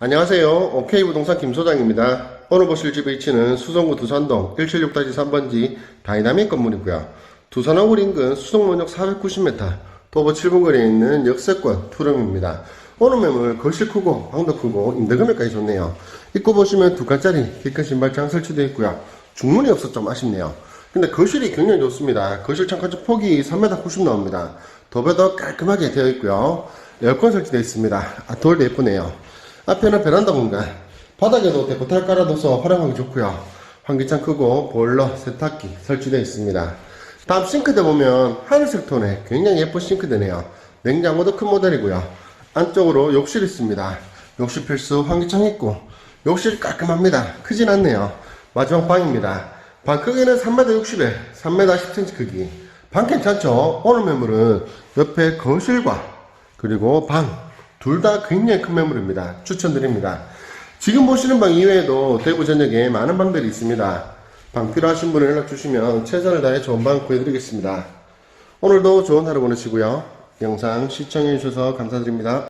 안녕하세요. OK부동산 김소장입니다. 오늘 보실 집의 위치는 수성구 두산동 176-3번지 다이나믹 건물이고요. 두산호굴 인근 수성원역 490m, 도보 7분 거리에 있는 역세권 투룸입니다. 오늘 매물 거실 크고 방도 크고 임대금액까지 좋네요. 입구 보시면 두 칸짜리 기큰 신발장 설치되어 있고요. 중문이 없어 좀 아쉽네요. 근데 거실이 굉장히 좋습니다. 거실 창간쪽 폭이 3m 90 나옵니다. 도배도 깔끔하게 되어 있고요. 에어컨 설치되어 있습니다. 아, 돌도 예쁘네요. 앞에는 베란다 공간. 바닥에도 데코탈 깔아둬서 활용하기 좋고요. 환기창 크고 보일러, 세탁기 설치되어 있습니다. 다음 싱크대 보면 하늘색 톤의 굉장히 예쁜 싱크대네요. 냉장고도 큰 모델이고요. 안쪽으로 욕실 있습니다. 욕실 필수 환기창 있고 욕실 깔끔합니다. 크진 않네요. 마지막 방입니다. 방 크기는 3m 60에 3m 10cm 크기. 방 괜찮죠? 오늘 매물은 옆에 거실과 그리고 방 둘 다 굉장히 큰 매물입니다. 추천드립니다. 지금 보시는 방 이외에도 대구 전역에 많은 방들이 있습니다. 방 필요하신 분은 연락 주시면 최선을 다해 좋은 방 구해드리겠습니다. 오늘도 좋은 하루 보내시고요. 영상 시청해주셔서 감사드립니다.